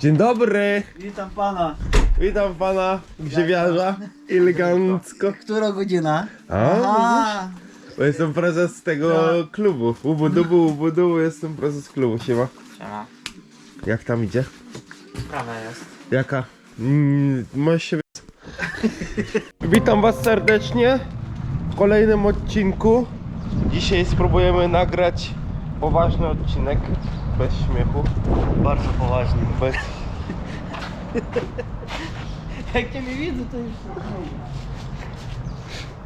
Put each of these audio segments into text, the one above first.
Dzień dobry! Witam pana. Witam pana grzebiarza elegancko. Która godzina? A, A, bo jestem prezes tego klubu. Ubudubu, ubudubu, jestem prezes klubu. Siema. Siema. Jak tam idzie? Prawa jest. Jaka? Mm, możesz się... Witam was serdecznie w kolejnym odcinku. Dzisiaj spróbujemy nagrać poważny odcinek. Bez śmiechu. bardzo poważnie. Bez... Jak cię nie widzę, to już...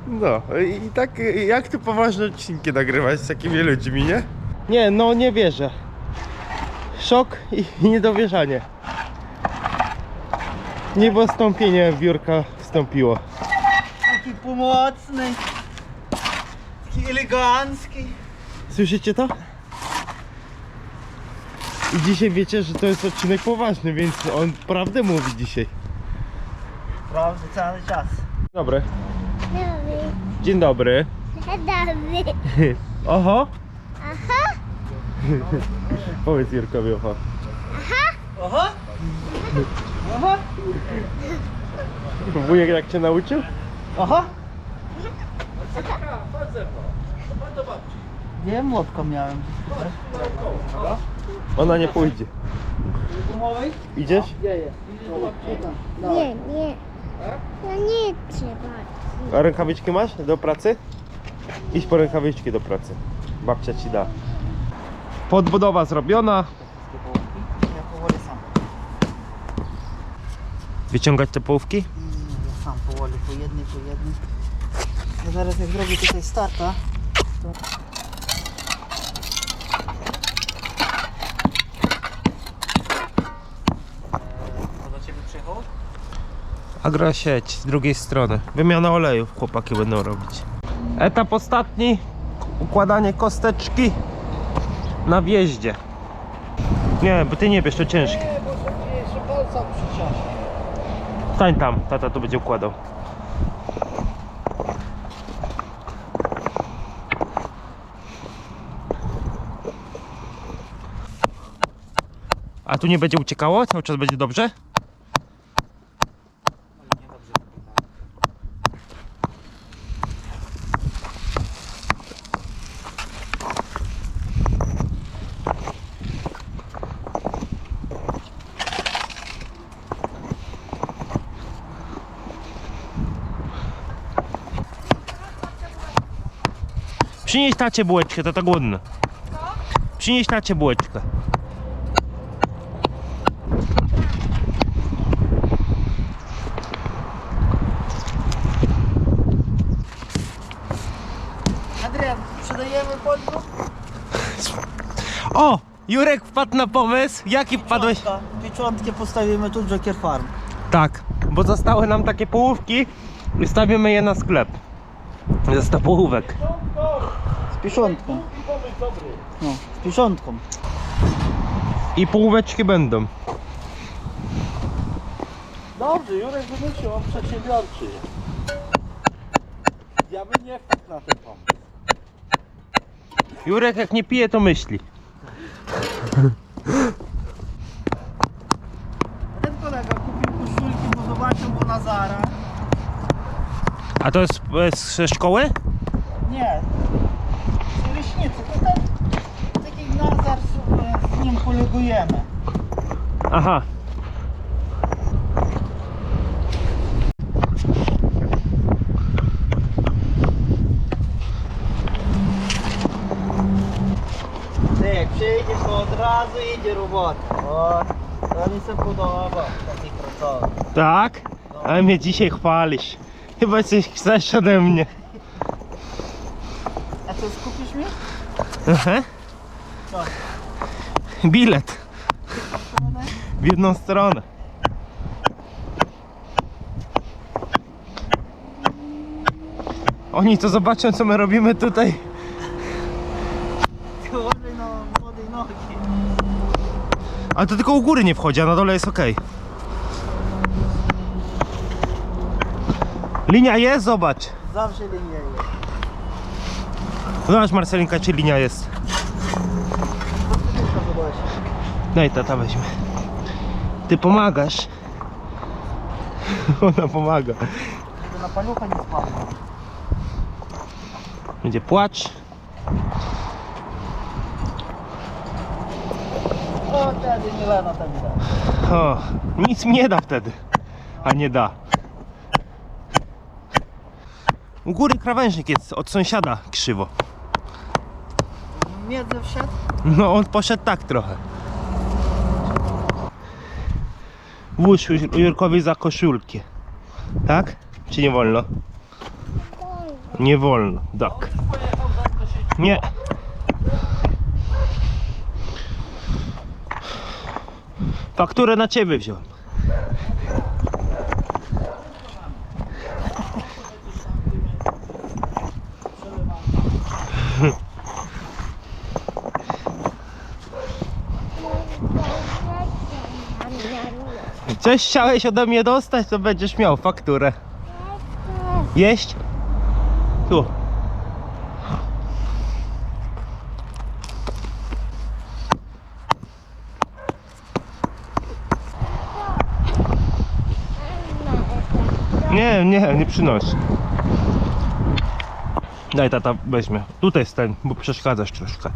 No i tak jak tu poważne odcinki nagrywać z takimi ludźmi, nie? Nie, no nie wierzę. Szok i, i niedowierzanie. Niebo stąpienie biurka wstąpiło. Taki pomocny. Taki elegancki. Słyszycie to? I dzisiaj wiecie, że to jest odcinek poważny, więc on prawdę mówi dzisiaj. Prawda, cały czas. Dobry. Dobry. Dzień dobry. Dobry. Oho. Aha. Powiedz Jurkowi oho. Oho! Oho! Wujek jak cię nauczył? Oho! Nie, młotko miałem. Ona nie pójdzie. Idziesz? Nie, nie. No nie trzeba. A rękawiczki masz do pracy? Idź po rękawiczki do pracy. Babcia ci da. Podbudowa zrobiona. Ja powoli sam. Wyciągać te połówki? Ja sam powoli, po jednej, po jednej. Ja zaraz jak zrobię tutaj starta. To do ciebie przyjechał? Agrosieć z drugiej strony. Wymiana olejów chłopaki będą robić. Etap ostatni. Układanie kosteczki na wjeździe. Nie, bo ty nie wiesz, to ciężkie. Nie, bo sobie jeszcze palca przyciąć. Stań tam, tata to będzie układał. A tu nie będzie uciekało? Cały czas będzie dobrze? Przynieś tacie bułeczkę, to tak głodno. Przynieś tacie bułeczkę. Adrian, sprzedajemy podwór? O! Jurek wpadł na pomysł. Jaki wpadłeś? Pieczątkę postawimy tu Joker Farm. Tak, bo zostały nam takie połówki i stawimy je na sklep. Ze 100 połówek. Z pieczątką. No, z pieczątką. I połóweczki będą. Dobrze, Jurek wymyślił, on przedsiębiorczy. Ja bym nie wpadł na ten pomysł. Jurek jak nie pije, to myśli. Ten kolega kupił koszulki, bo zobaczył go na Zara. A to jest e, ze szkoły? Nie. Z ten taki Nazar, sobie z nim kolegujemy. Aha. Ty, jak przyjdziesz, to od razu idzie robota. O, to mi się podoba. Taki pracownik. Tak? Ale mnie dzisiaj chwalisz. Chyba coś chcesz ode mnie. A co, skupisz mnie? Aha. Bilet. W jedną stronę. Oni to zobaczą co my robimy tutaj. Na młodej nogi. Ale to tylko u góry nie wchodzi, a na dole jest ok. Linia jest, zobacz. Zawsze linia jest. Zobacz Marcelinka, czy linia jest. No i tata weźmie. Ty pomagasz. Ona pomaga. Na palucha nie. Będzie płacz. O, wtedy Milena tak da. O, nic mi nie da wtedy. A nie da. U góry krawężnik jest od sąsiada krzywo. Miedzę wszedł? No on poszedł tak trochę. Jur- Jurkowi za koszulkę. Tak? Czy nie wolno? Nie wolno, tak. Nie. Fakturę na ciebie wziąłem. Coś chciałeś ode mnie dostać, to będziesz miał fakturę. Jeść? Tu. Nie, nie, nie przynoś. Daj tata weźmie. Tutaj stań, bo przeszkadzasz troszkę.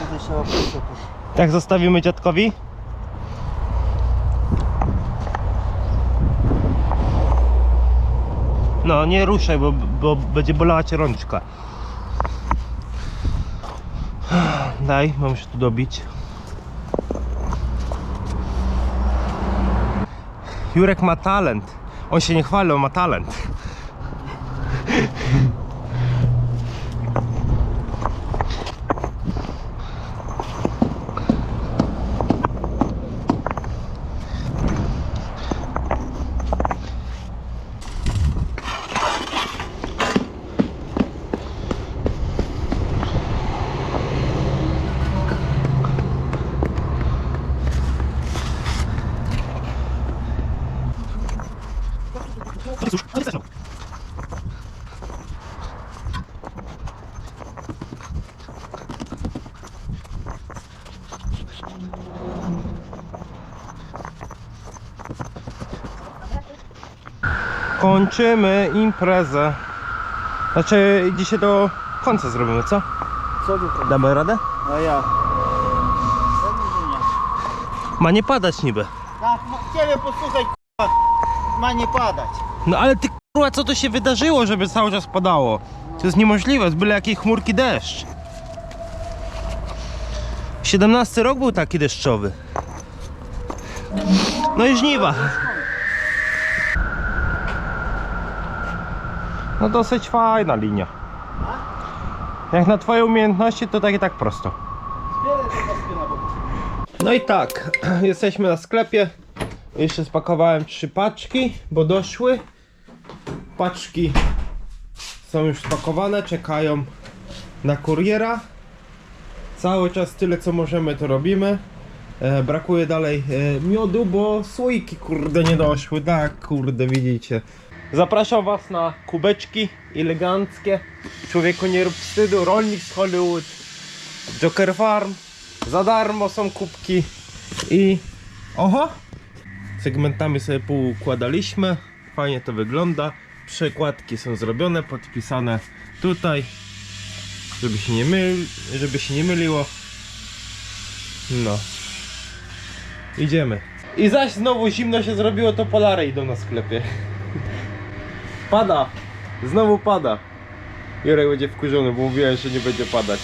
Tutaj trzeba przysypać. Jak zostawimy dziadkowi? No, nie ruszaj, bo, bo będzie bolała cię rączka. Daj, mam się tu dobić. Jurek ma talent. On się nie chwali, on ma talent. Kończymy imprezę. Znaczy, dzisiaj do końca zrobimy, co? Co tu to? Damy radę? A ja. Ma nie padać niby. Tak, ma, ciebie posłuchaj, k***a. Ma nie padać. No ale ty kurwa, co to się wydarzyło, żeby cały czas padało? To jest niemożliwe, z byle jakiej chmurki deszcz. 17 rok był taki deszczowy. No i żniwa. No dosyć fajna linia. Jak na twoje umiejętności to tak i tak prosto. No i tak, jesteśmy na sklepie. Jeszcze spakowałem trzy paczki, bo doszły. Paczki są już spakowane, czekają na kuriera. Cały czas tyle co możemy to robimy. E, brakuje dalej e, miodu, bo słoiki kurde nie doszły. Tak, kurde, widzicie. Zapraszam Was na kubeczki eleganckie. Człowieku nie rób wstydu. Rolnik z Hollywood. Joker Farm. Za darmo są kubki. I oho! segmentami sobie poukładaliśmy. Fajnie to wygląda. Przekładki są zrobione, podpisane tutaj, żeby się nie, myl, żeby się nie myliło. No. Idziemy. I zaś znowu zimno się zrobiło, to polary idą na sklepie. Pada. Znowu pada. Jurek będzie wkurzony, bo mówiłem, że nie będzie padać.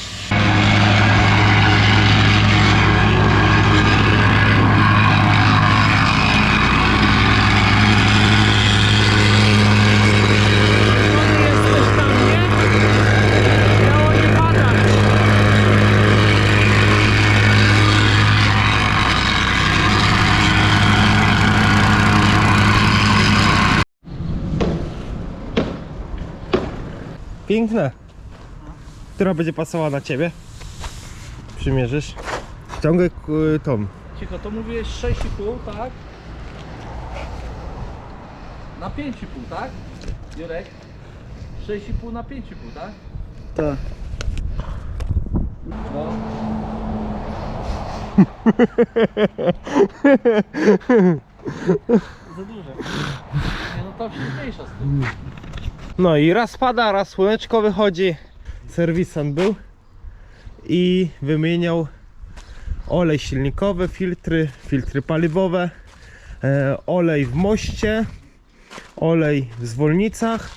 Piękne. Która będzie pasowała na ciebie? Przymierzysz? Ciągaj y, tą. Cicho, to mówię 6,5, tak? Na 5,5, tak? Jurek? 6,5 na 5,5, tak? Tak. No. Za duże. Nie no to mniejsza z tym. No i raz pada, raz słoneczko wychodzi. Serwisant był i wymieniał olej silnikowy, filtry, filtry paliwowe, e, olej w moście, olej w zwolnicach.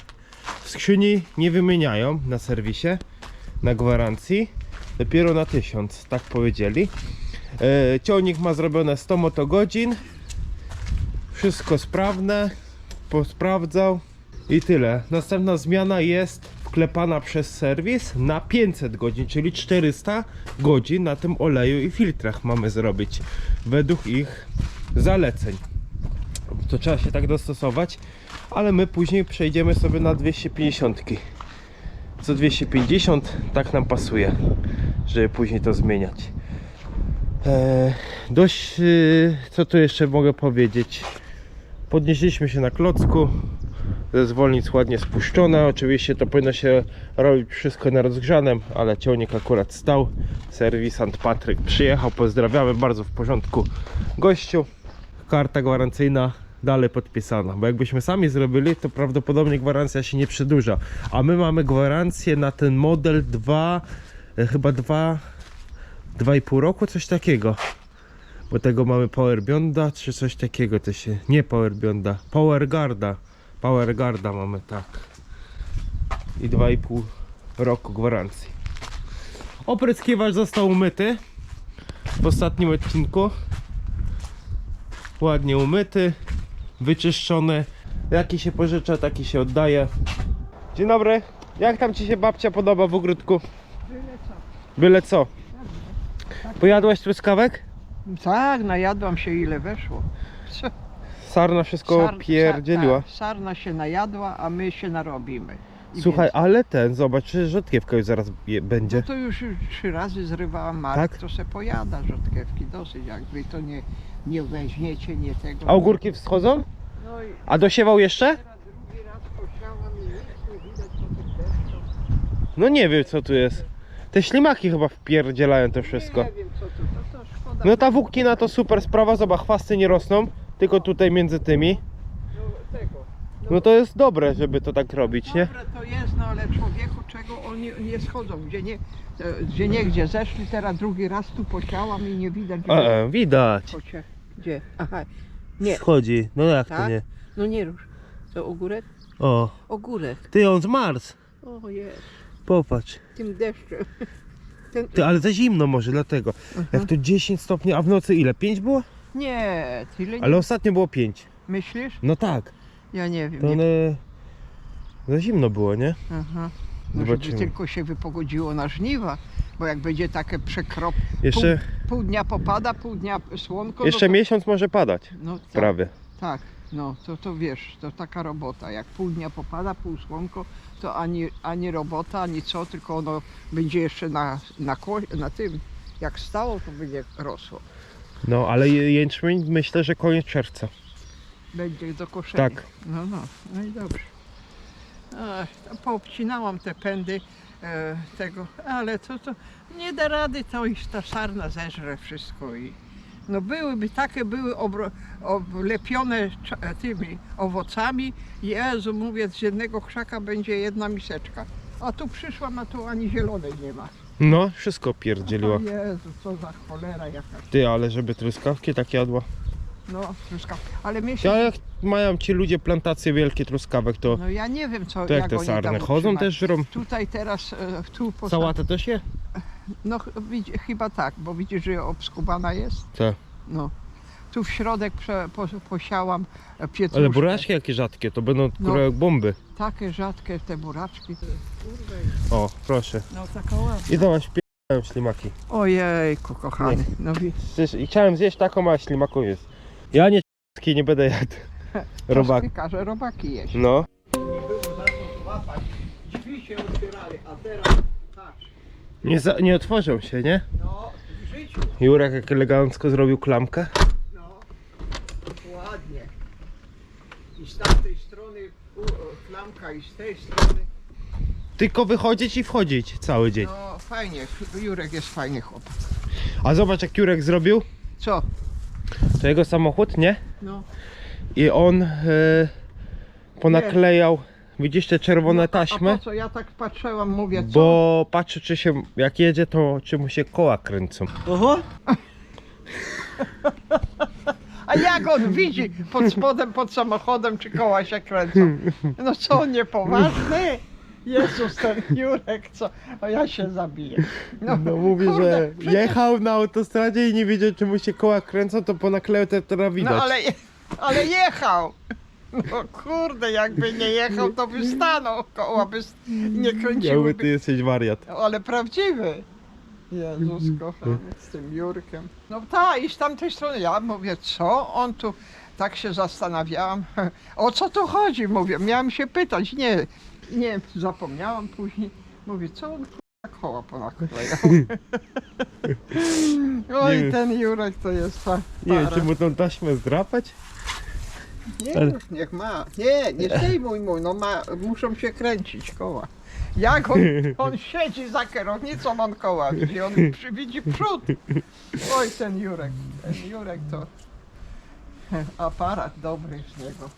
W skrzyni nie wymieniają na serwisie, na gwarancji. Dopiero na 1000, tak powiedzieli. E, ciągnik ma zrobione 100 motogodzin. Wszystko sprawne. Posprawdzał. I tyle. Następna zmiana jest wklepana przez serwis na 500 godzin, czyli 400 godzin na tym oleju i filtrach mamy zrobić według ich zaleceń. To trzeba się tak dostosować, ale my później przejdziemy sobie na 250. Co 250 tak nam pasuje, żeby później to zmieniać. Eee, dość, yy, co tu jeszcze mogę powiedzieć? Podnieśliśmy się na klocku, ze zwolnic ładnie spuszczone. Oczywiście to powinno się robić wszystko na rozgrzanym, ale ciągnik akurat stał. Serwisant Patryk przyjechał, pozdrawiamy, bardzo w porządku gościu. Karta gwarancyjna dalej podpisana, bo jakbyśmy sami zrobili, to prawdopodobnie gwarancja się nie przedłuża. A my mamy gwarancję na ten model 2, e, chyba 2, 2,5 roku, coś takiego. Bo tego mamy Power Bionda, czy coś takiego to się. Nie Power Bionda, Power Guarda. Mamy, tak. I 2,5 roku gwarancji. Opryskiwacz został umyty w ostatnim odcinku. Ładnie umyty, wyczyszczony. Jaki się pożycza, taki się oddaje. Dzień dobry. Jak tam ci się babcia podoba w ogródku? Byle co. Pojadłaś truskawek? Tak, najadłam się ile weszło. Sarna wszystko Sar- pierdzieliła. tak, sarna się najadła, a my się narobimy. I Słuchaj, więcej. ale ten, zobacz, rzodkiewka już zaraz je, będzie. No to już trzy razy zrywałam Marek, Tak? to se pojada rzodkiewki dosyć, jak wy to nie, nie weźmiecie, nie tego. A ogórki wschodzą? No i A dosiewał jeszcze? teraz drugi raz posiałam i nic nie widać po tych deszczach. No nie wiem co tu jest. Te ślimaki chyba wpierdzielają to wszystko. Nie wiem co to, to, to szkoda. No ta włókina to super sprawa, zobacz, chwasty nie rosną, tylko tutaj między tymi. No, to jest dobre, żeby to tak robić, nie? Dobre to jest, no ale człowieku czego oni nie schodzą, gdzie nie, e, gdzie nie gdzie zeszli, teraz drugi raz tu posiałam i nie widać. A, a, widać. Kocie. Gdzie? Aha. Nie, Schodzi, no jak to Tak? nie? no nie rusz. To ogórek? O, Ogórek. ty on zmarzł. O jest, Popatrz. tym deszczem. Ten... Ty, ale za zimno może, dlatego. Jak to 10 stopni, a w nocy ile? 5 było? Nie, tyle nie. Ale ostatnio było 5. Myślisz? No tak. Ja nie wiem. To Nie... one... Za zimno było, nie? Aha. No, żeby Zobaczymy. tylko się wypogodziło na żniwa, bo jak będzie takie przekrop, Jeszcze, pół, pół dnia popada, pół dnia słonko. jeszcze no to... miesiąc może padać. No, tak. Prawie. Tak, no to, to wiesz, to taka robota. Jak pół dnia popada, pół słonko, to ani, ani robota, ani co, tylko ono będzie jeszcze na, na, na tym. Jak stało, to będzie rosło. No, ale jęczmień myślę, że koniec czerwca. Będzie do koszenia. Tak. No, no, no i dobrze. Ach, poobcinałam te pędy e, tego, ale to, to nie da rady, to już ta sarna zeżre wszystko i no byłyby takie, były obro, oblepione tymi owocami. Jezu, mówię, z jednego krzaka będzie jedna miseczka. A tu przyszłam, a tu ani zielonej nie ma. No, wszystko pierdzieliło. O Jezu, co za cholera jakaś. Ty, ale żeby truskawki tak jadła. No, truska. Ale mnie się... ale jak mają ci ludzie plantacje wielkie truskawek, to, No ja nie wiem, co to jak jak te oni sarny? tam Chodzą też żrą? Tutaj teraz, e, tu posa- Sałatę też je? No ch- widzi, chyba tak, bo widzisz, że obskubana jest. Tak. No. Tu w środek prze, po, posiałam e, pietruszkę. Ale buraczki jakie rzadkie, to będą No. no. jak bomby. Takie rzadkie te buraczki. O, proszę. No taka ładna. I zobacz, ślimaki. Ojejku, kochany. No wi- Przecież i chciałem zjeść taką, a ślimaku jest. Ja nie nie będę jadł. Robak. Robak. każe robaki jeść. No. Drzwi się otwierały, a teraz patrz. Nie, za, nie otworzą się, nie? No, w życiu. Jurek jak elegancko zrobił klamkę. No, ładnie. I z tamtej klamka i z tej strony. tylko wychodzić i wchodzić cały dzień. No fajnie, Jurek jest fajny chłopak. A zobacz jak Jurek zrobił. Co? To jego samochód, nie? No. I on e, ponaklejał, widzisz te czerwone A taśmy? po co ja tak patrzyłam, mówię, co? Bo patrzy czy się, jak jedzie to czy mu się koła kręcą. Oho! A jak on widzi pod spodem, pod samochodem, czy koła się kręcą? No co, on niepoważny? Jezus, ten Jurek, co? A ja się zabiję. No mówi, kurde, że przecież- jechał na autostradzie i nie wiedział czy mu się koła kręcą, to ponaklejał te teraz widać. No ale, ale jechał. No kurde, jakby nie jechał, to by stanął. Koła by s- nie Jakby kręciły. ty jesteś wariat. Ale prawdziwy. Jezus kochany, z tym Jurkiem. No tak, i z tamtej strony ja mówię, co on tu, tak się zastanawiałam, o co tu chodzi, mówię, miałam się pytać, nie, nie, zapomniałam później, mówię, co on tak koła ponaklejał. Oj, ten Jurek to jest fa- Nie wiem, para. czy mu tą taśmę zdrapać? Nie, Ale- niech ma. Nie, nie zdejmuj mu, no ma, muszą się kręcić koła. Jak on, on siedzi za kierownicą, on koła widzi, on przy- widzi przód. Oj, ten Jurek, ten Jurek to aparat dobry z niego.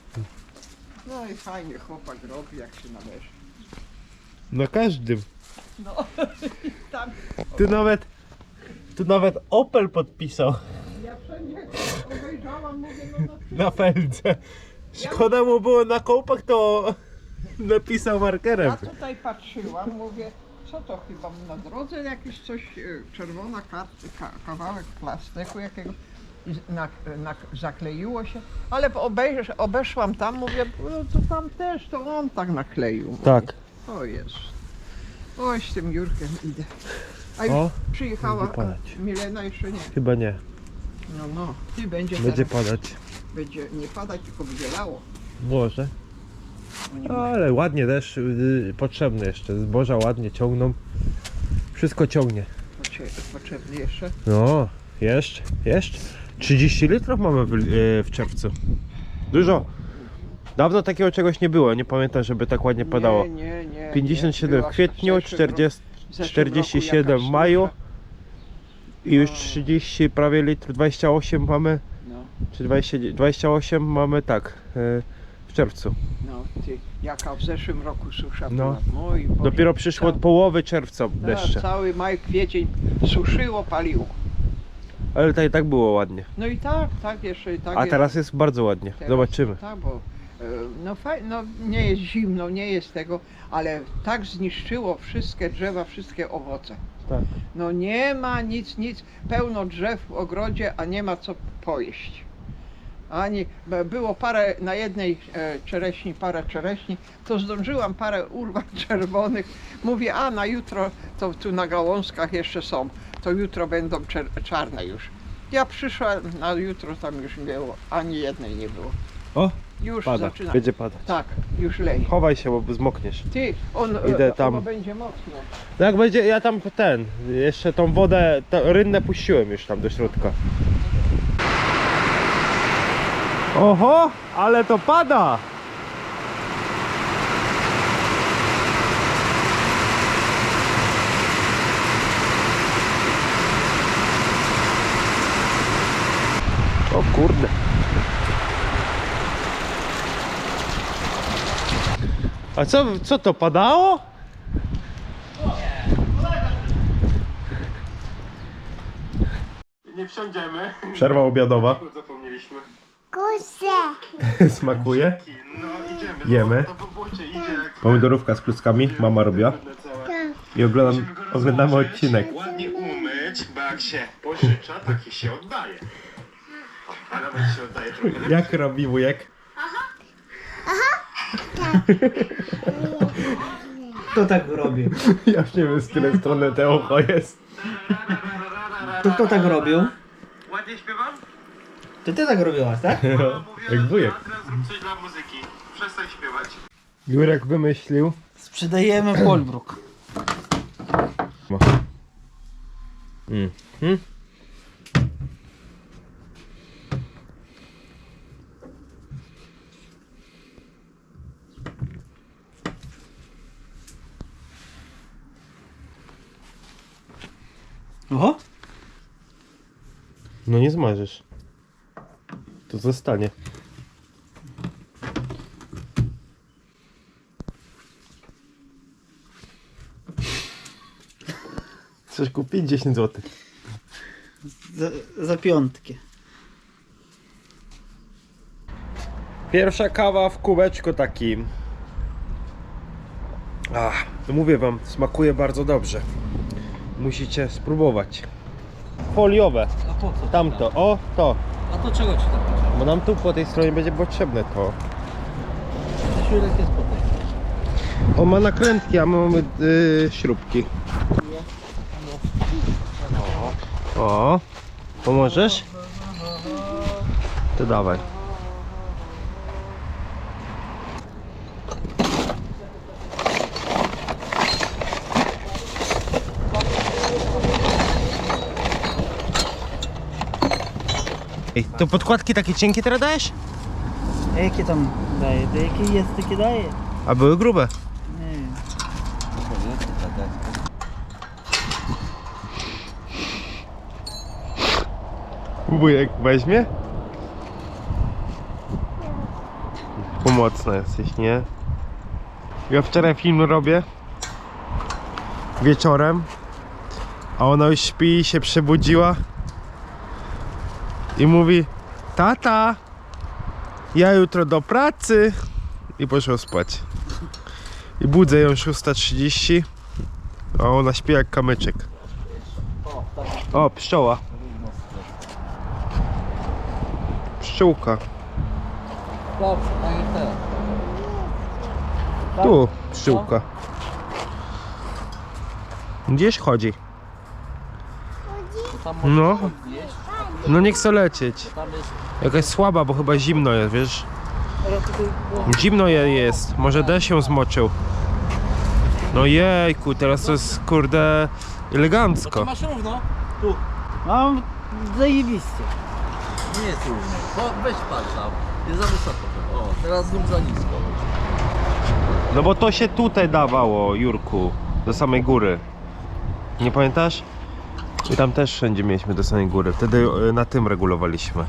No i fajnie chłopak robi, jak się należy. Na każdym. No, tam Tu nawet, tu nawet Opel podpisał ja wszędzie obejrzałam, mówię, no, no na feldze. Szkoda mu było na kołpach, to napisał markerem. Ja tutaj patrzyłam, mówię, co to chyba na drodze jakieś coś, e, czerwona kartka, ka, kawałek plastiku jakiegoś i z- na, na, zakleiło się, ale obejrz, obeszłam tam, mówię, no to tam też, to on tak nakleił. Mówię. Tak. O jest. Oj, z tym Jurkiem idę. A już O, przyjechała będzie padać. a Milena jeszcze nie. Chyba nie. No, no, ty będzie, Będzie teraz, padać. będzie nie padać, tylko będzie lało. Może. Ale ładnie deszcz yy, potrzebny jeszcze. Zboża ładnie ciągną. Wszystko ciągnie. potrzebny jeszcze. No, jeszcze, jeszcze. 30 litrów mamy w, yy, w czerwcu. Dużo. Dawno takiego czegoś nie było. Nie pamiętam, żeby tak ładnie padało. Nie, nie, nie. 57 nie. w Była kwietniu, zeszłym roku- 40, w zeszłym 47 roku w jakaś maju i już 30 prawie litrów, 28 mamy, No, czy 20, 28 mamy tak yy, w czerwcu. no, ty, jaka w zeszłym roku susza No. była. Mój Boże. Dopiero przyszło od połowy czerwca deszcze. Cały maj, kwiecień suszyło, paliło. Ale tutaj tak było ładnie. No i tak, tak jeszcze i tak A jest. teraz jest bardzo ładnie. Teraz, Zobaczymy. Tak, bo e, no, faj, no nie jest zimno, nie jest tego, ale tak zniszczyło wszystkie drzewa, wszystkie owoce. Tak. No nie ma nic, nic, pełno drzew w ogrodzie, a nie ma co pojeść. Ani było parę na jednej e, czereśni, parę czereśni, to zdążyłam parę urwać czerwonych. Mówię, a na jutro to tu na gałązkach jeszcze są, to jutro będą czarne już. Ja przyszłam na jutro, tam już nie było, ani jednej nie było. O, Już pada. zaczyna. Będzie padać. Tak, już leje. Chowaj się, bo zmokniesz. Ty, on Idę e, tam. ono będzie mocno. No jak będzie, ja tam ten, jeszcze tą wodę, to rynnę puściłem już tam do środka. Oho, ale to pada! O kurde. A co, co to padało? Nie wsiądziemy. Przerwa obiadowa. Zapomnieliśmy. Kusę. Smakuje. No idziemy. Jemy. To idzie jak Pomidorówka z kluskami mama robiła. Tak. I oglądam, oglądamy odcinek. Ładnie umyć, bo jak się pożycza, taki się oddaje. A nawet się oddaje trochę. Jak robi wujek? Kto tak robi? Ja już nie wiem z której strony te ucho jest. To kto tak robił? Ładnie śpiewam? To ty tak robiłaś, tak? No, jak wujek. Coś dla muzyki. Przestań śpiewać. Jurek wymyślił. Sprzedajemy Polbruk. Mm. Hmm? Oho, No nie zmarzysz. To zostanie. Chcesz kupić 10 zł. Za, za piątkę. Pierwsza kawa w kubeczku takim. Ach, to mówię wam, smakuje bardzo dobrze. Musicie spróbować. Foliowe, A po co? tamto, o to. A to czego ci tam? Bo nam tu po tej stronie będzie potrzebne to. Środek jest po tej. On ma nakrętki, a my mamy yy, śrubki. O, pomożesz? To dawaj. Ej, to podkładki takie cienkie teraz dajesz? Jakie tam daje? To jakie jest, takie daje? A były grube. Nie wiem. Wujek weźmie? Pomocna jesteś, nie? Ja wczoraj film robię wieczorem, a ona już śpi i się przebudziła i mówi Tata, ja jutro do pracy i poszła spać. I budzę ją 6.30, a ona śpi jak kamyczek. O, pszczoła. Pszczółka. Tu pszczółka. Gdzieś chodzi. No. No nie chce lecieć. Tam jest Jakaś słaba, bo chyba zimno jest, wiesz? Zimno je jest. Może deszcz się zmoczył. No jejku, teraz to jest kurde elegancko. masz równo? Mam zajebiście. Nie jest równo. Weź patrz tam. Jest za wysoko. O, teraz znów za nisko. No bo to się tutaj dawało, Jurku, do samej góry. Nie pamiętasz? I tam też wszędzie mieliśmy do samej góry. Wtedy e, na tym regulowaliśmy.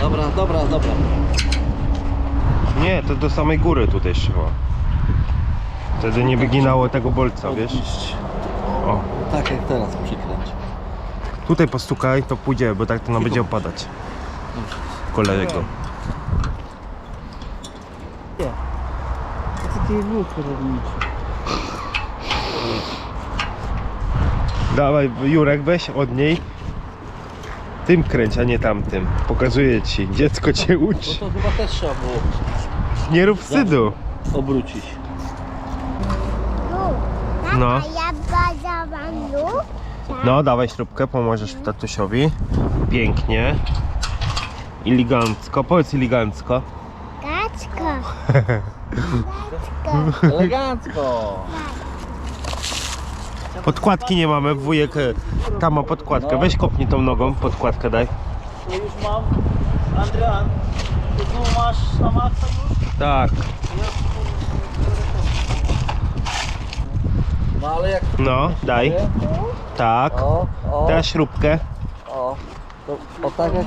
Dobra, dobra, dobra. Nie, to do samej góry tutaj szło. Wtedy nie wyginało tego bolca, wiesz? O, Tak jak teraz przykręć. tutaj postukaj, to pójdzie, bo tak to nam będzie opadać. Kolego. Takie wół kierowniczy. Dawaj, Jurek, weź od niej. Tym kręć, a nie tamtym. Pokazuję ci. Dziecko cię No uczy. to chyba też trzeba było Nie rób wstydu. obrócić. No. Ja lu. No, dawaj śrubkę, pomożesz tatusiowi. Pięknie. Elegancko, powiedz elegancko. Kaczko. Elegancko. Podkładki nie mamy, wujek e, tam ma podkładkę. Weź kopnij tą nogą, podkładkę daj. To już mam. Adrian, ty tu masz na maksa już? Tak. No ale jak No, daj. Tak. O, o, Teraz śrubkę. o. To, o tak jak